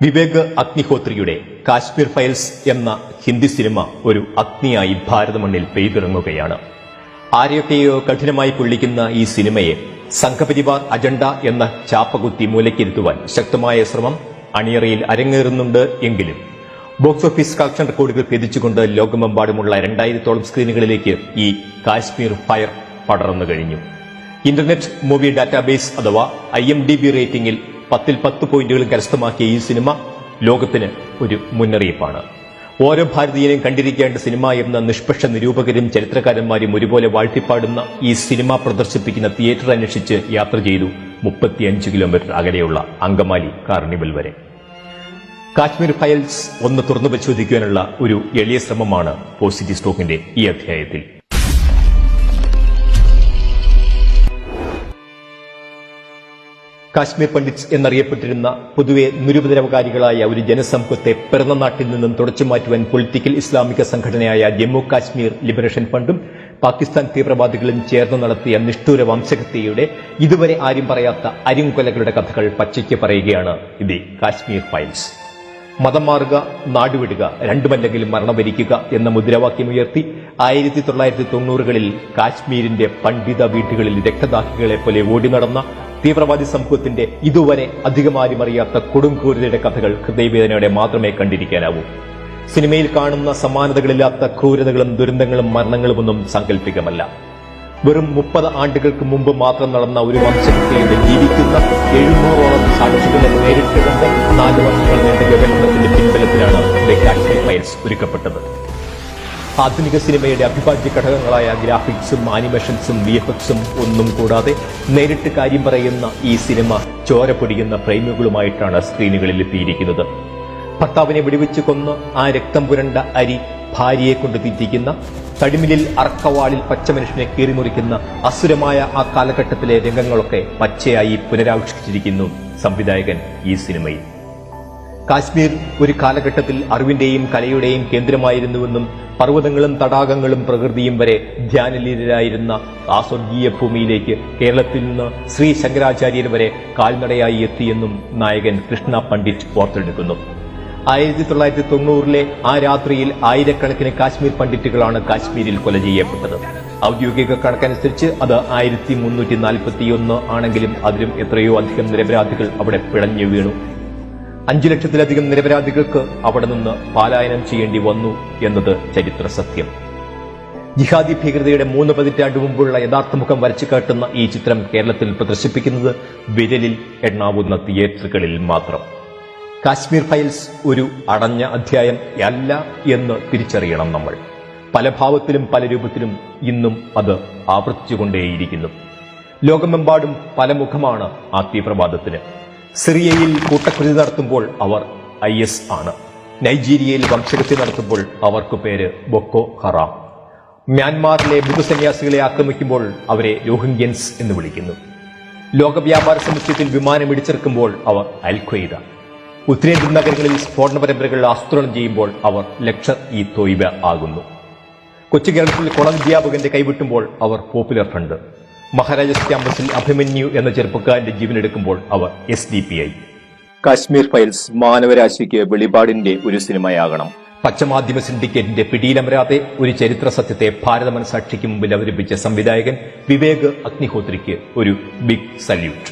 Vivek അഗ്നിഹോത്രിയുടെ Kashmir files എന്ന Hindi cinema ഒരു അഗ്നിയായി ഭാരതമണ്ണിൽ പെയ്തിറങ്ങുകയാണ്. ആരെയൊക്കെയോ കഠിനമായി പൊള്ളിക്കുന്ന ഈ സിനിമയെ സംഘപരിവാർ അജണ്ട എന്ന ചാപ്പകുത്തി മൂലക്കിരുത്തുവാൻ ശക്തമായ ശ്രമം അണിയറയിൽ അരങ്ങേറുന്നുണ്ട് എങ്കിലും ബോക്സ് ഓഫീസ് കളക്ഷൻ റെക്കോർഡുകൾ ഭേദിച്ചുകൊണ്ട് ലോകമെമ്പാടുമുള്ള രണ്ടായിരത്തോളം സ്ക്രീനുകളിലേക്ക് ഈ കാശ്മീർ ഫയർ പടർന്നു കഴിഞ്ഞു. ഇന്റർനെറ്റ് മൂവി ഡാറ്റാബേസ് അഥവാ ഐ എം ഡി ബി റേറ്റിംഗിൽ പത്തിൽ പത്ത് പോയിന്റുകൾ കരസ്ഥമാക്കിയ ഈ സിനിമ ലോകത്തിന് ഒരു മുന്നറിയിപ്പാണ്. ഓരോ ഭാരതീയനും കണ്ടിരിക്കേണ്ട സിനിമ എന്ന നിഷ്പക്ഷ നിരൂപകരും ചരിത്രകാരന്മാരും ഒരുപോലെ വാഴ്ത്തിപ്പാടുന്ന ഈ സിനിമ പ്രദർശിപ്പിക്കുന്ന തിയേറ്റർ അന്വേഷിച്ച് യാത്ര ചെയ്തു മുപ്പത്തിയഞ്ച് കിലോമീറ്റർ അകലെയുള്ള അങ്കമാലി കാർണിവൽ വരെ. കാശ്മീർ ഫയൽസ് ഒന്ന് തുറന്നു പരിശോധിക്കുവാനുള്ള ഒരു എളിയ ശ്രമമാണ് പോസിറ്റീവ് സ്റ്റോക്കിന്റെ ഈ അധ്യായത്തിൽ. കാശ്മീർ പണ്ഡിറ്റ്സ് എന്നറിയപ്പെട്ടിരുന്ന പൊതുവെ നിരുപദ്രവകാരികളായ ഒരു ജനസമൂഹത്തെ പിറന്ന നാട്ടിൽ നിന്നും തുടച്ചു മാറ്റുവാൻ പൊളിറ്റിക്കൽ ഇസ്ലാമിക സംഘടനയായ ജമ്മു കാശ്മീർ ലിബറേഷൻ ഫണ്ടും പാകിസ്ഥാൻ തീവ്രവാദികളും ചേർന്ന് നടത്തിയ നിഷ്ഠൂര വംശഹത്യയുടെ ഇതുവരെ ആരും പറയാത്ത അരിങ്കൊലകളുടെ കഥകൾ പച്ചയ്ക്ക് പറയുകയാണ് ഇത് കാശ്മീർ ഫൈൽസ്. മതം മാറുക നാടുവിടുക രണ്ടുമല്ലെങ്കിലും മരണം വരിക്കുക എന്ന മുദ്രാവാക്യമുയർത്തി ആയിരത്തി തൊള്ളായിരത്തി തൊണ്ണൂറുകളിൽ കാശ്മീരിന്റെ പണ്ഡിത വീട്ടുകളിൽ രക്തദാഹികളെ പോലെ ഓടി നടന്ന തീവ്രവാദി സമൂഹത്തിന്റെ ഇതുവരെ അധികമാരും അറിയാത്ത കൊടുംക്രൂരതയുടെ കഥകൾ ഹൃദയവേദനയോടെ മാത്രമേ കണ്ടിരിക്കാനാവൂ. സിനിമയിൽ കാണുന്ന സമാനതകളില്ലാത്ത ക്രൂരതകളും ദുരന്തങ്ങളും മരണങ്ങളും ഒന്നും സാങ്കല്പികമല്ല വെറും മുപ്പത് ആണ്ടുകൾക്ക് മുമ്പ് മാത്രം നടന്ന ഒരു വംശഹത്യയുടെ ജീവിക്കുന്ന എഴുന്നൂറോളം സാക്ഷികളെ നേരിട്ട് കണ്ട് നാല് വർഷങ്ങൾ നീണ്ട ഗവേഷണത്തിന്റെ പിൻബലത്തിലാണ് ഫയൽസ് ഒരുക്കപ്പെട്ടത്. ആധുനിക സിനിമയുടെ അഭിഭാജ്യ ഘടകങ്ങളായ ഗ്രാഫിക്സും ആനിമേഷൻസും വി എഫ് എക്സും ഒന്നും കൂടാതെ നേരിട്ട് കാര്യം പറയുന്ന ഈ സിനിമ ചോര പൊടിയുന്ന പ്രേമികളുമായിട്ടാണ് സ്ക്രീനുകളിൽ എത്തിയിരിക്കുന്നത്. ഭർത്താവിനെ വെടിവെച്ച് കൊന്ന് ആ രക്തം പുരണ്ട അരി ഭാര്യയെ കൊണ്ട് തീറ്റിക്കുന്ന തടിമിലിൽ അർക്കവാളിൽ പച്ചമനുഷ്യനെ കീറിമുറിക്കുന്ന അസുരമായ ആ കാലഘട്ടത്തിലെ രംഗങ്ങളൊക്കെ പച്ചയായി പുനരാവിഷ്കരിച്ചിരിക്കുന്നു സംവിധായകൻ ഈ സിനിമയിൽ. കാശ്മീർ ഒരു കാലഘട്ടത്തിൽ അറിവിന്റെയും കലയുടെയും കേന്ദ്രമായിരുന്നുവെന്നും പർവതങ്ങളും തടാകങ്ങളും പ്രകൃതിയും വരെ ധ്യാനലീലരായിരുന്ന ആ സ്വർഗീയ ഭൂമിയിലേക്ക് കേരളത്തിൽ നിന്ന് ശ്രീ ശങ്കരാചാര്യർ വരെ കാൽനടയായി എത്തിയെന്നും നായകൻ കൃഷ്ണ പണ്ഡിറ്റ് ഓർത്തെടുക്കുന്നു. ആയിരത്തി തൊള്ളായിരത്തി തൊണ്ണൂറിലെ ആ രാത്രിയിൽ ആയിരക്കണക്കിന് കാശ്മീർ പണ്ഡിറ്റുകളാണ് കാശ്മീരിൽ കൊല ചെയ്യപ്പെട്ടത്. ഔദ്യോഗിക കണക്കനുസരിച്ച് അത് ആയിരത്തി മുന്നൂറ്റി നാൽപ്പത്തിയൊന്ന് ആണെങ്കിലും അതിലും എത്രയോ അധികം നിരപരാധികൾ അവിടെ പിഴഞ്ഞു വീണു. അഞ്ചു ലക്ഷത്തിലധികം നിരപരാധികൾക്ക് അവിടെ നിന്ന് പാലായനം ചെയ്യേണ്ടി വന്നു എന്നത് ചരിത്ര സത്യം. ജിഹാദി ഭീകരതയുടെ മൂന്ന് പതിറ്റാണ്ട് മുമ്പുള്ള യഥാർത്ഥ മുഖം വരച്ചു കാട്ടുന്ന ഈ ചിത്രം കേരളത്തിൽ പ്രദർശിപ്പിക്കുന്നത് വിരലിൽ എണ്ണാവുന്ന തിയേറ്ററുകളിൽ മാത്രം. കാശ്മീർ ഫയൽസ് ഒരു അടഞ്ഞ അധ്യായം അല്ല എന്ന് തിരിച്ചറിയണം നമ്മൾ. പല ഭാവത്തിലും പല രൂപത്തിലും ഇന്നും അത് ആവർത്തിച്ചുകൊണ്ടേയിരിക്കുന്നു. ലോകമെമ്പാടും പല മുഖമാണ് ആ തീവ്രവാദത്തിന്. സിറിയയിൽ കൂട്ടക്കുരുതി നടത്തുമ്പോൾ അവർ ഐ എസ് ആണ്. നൈജീരിയയിൽ വംശഹത്യ നടത്തുമ്പോൾ അവർക്ക് പേര് ബൊക്കോ ഹറാം. മ്യാൻമാറിലെ ബുദ്ധസന്യാസികളെ ആക്രമിക്കുമ്പോൾ അവരെ രോഹിംഗ്യൻസ് എന്ന് വിളിക്കുന്നു. ലോക വ്യാപാര സമുച്ചയത്തിൽ വിമാനം ഇടിച്ചിറക്കുമ്പോൾ അവർ അൽ ഖ്വയ്ദ ഉത്തരേന്ത്യൻ നഗരങ്ങളിൽ സ്ഫോടന പരമ്പരകൾ ആസൂത്രണം ചെയ്യുമ്പോൾ അവർ ലക്ഷർ ഈ തോയ്ബ ആകുന്നു. കൊച്ചു കേരളത്തിൽ കുളവിദ്യാപകന്റെ കൈവിട്ടുമ്പോൾ അവർ പോപ്പുലർ ഫ്രണ്ട്. മഹാരാജാസ് ക്യാമ്പസിൽ അഭിമന്യു എന്ന ചെറുപ്പക്കാരന്റെ ജീവനെടുക്കുമ്പോൾ അവർ S D P I Kashmir files മാനവരാശിക്ക് വെളിപാടിന്റെ ഒരു സിനിമയാകണം. പച്ചമാധ്യമ സിൻഡിക്കേറ്റിന്റെ പിടിയിലമരാതെ ഒരു ചരിത്ര സത്യത്തെ ഭാരതമനസാക്ഷിക്ക് മുമ്പിൽ അവതരിപ്പിച്ച സംവിധായകൻ വിവേക് അഗ്നിഹോത്രിക്ക് ഒരു ബിഗ് സല്യൂട്ട്.